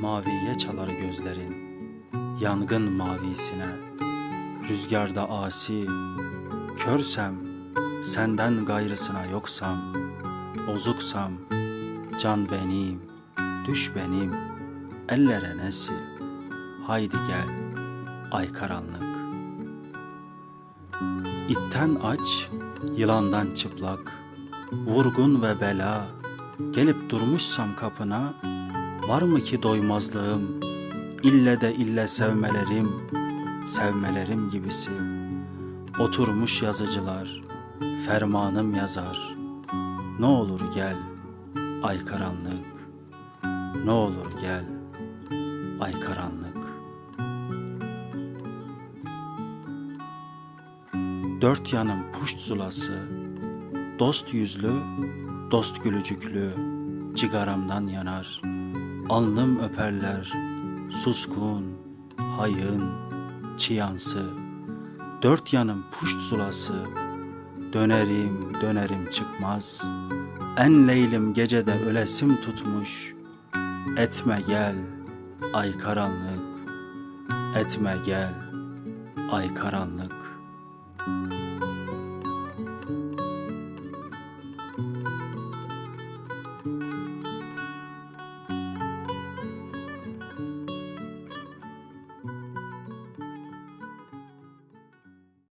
maviye çalar gözlerin, yangın mavisine. Rüzgarda asi, körsem, senden gayrısına yoksam, bozuksam, can benim, düş benim, ellere nesi, haydi gel, ay karanlık. İtten aç, yılandan çıplak, vurgun ve bela, gelip durmuşsam kapına, var mı ki doymazlığım, ille de ille sevmelerim, sevmelerim gibisi. Oturmuş yazıcılar, fermanım yazar. Ne olur gel, ay karanlık. Ne olur gel, ay karanlık. Dört yanım puşt zulası, dost yüzlü, dost gülücüklü, cigaramdan yanar. Alnım öperler suskun, hayın, çiyansı. Dört yanım puşt zulası Dönerim dönerim çıkmaz. En leylim gecede ölesim tutmuş. Etme gel ay karanlık. Etme gel ay karanlık. Müzik